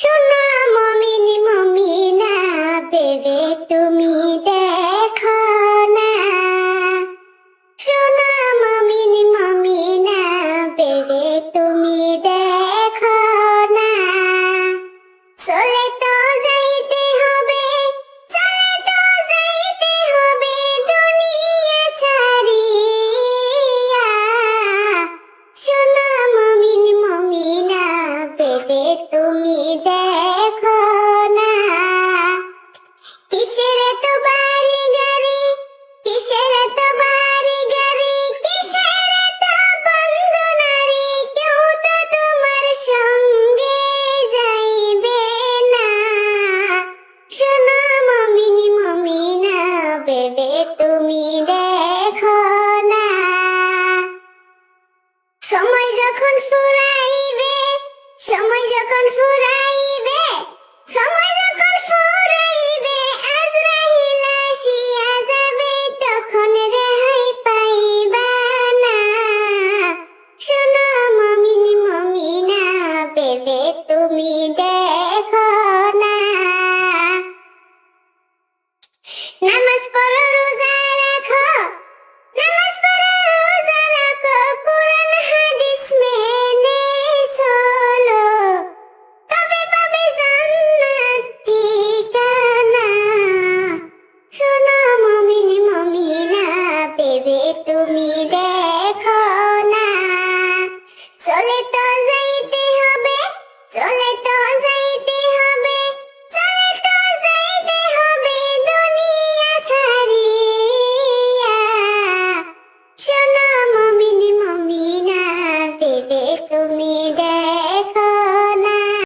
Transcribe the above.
শোনা সময় যখন ফুরাইবে, সময় যখন ফুরাইবে, সময় যখন ফুরাইবে, আজরাইল আসিয়া যাবে, তখন রেহাই পাইবা না। শোনো মমিন মমিনা, বেবে তুমি দে bebé, tú mi.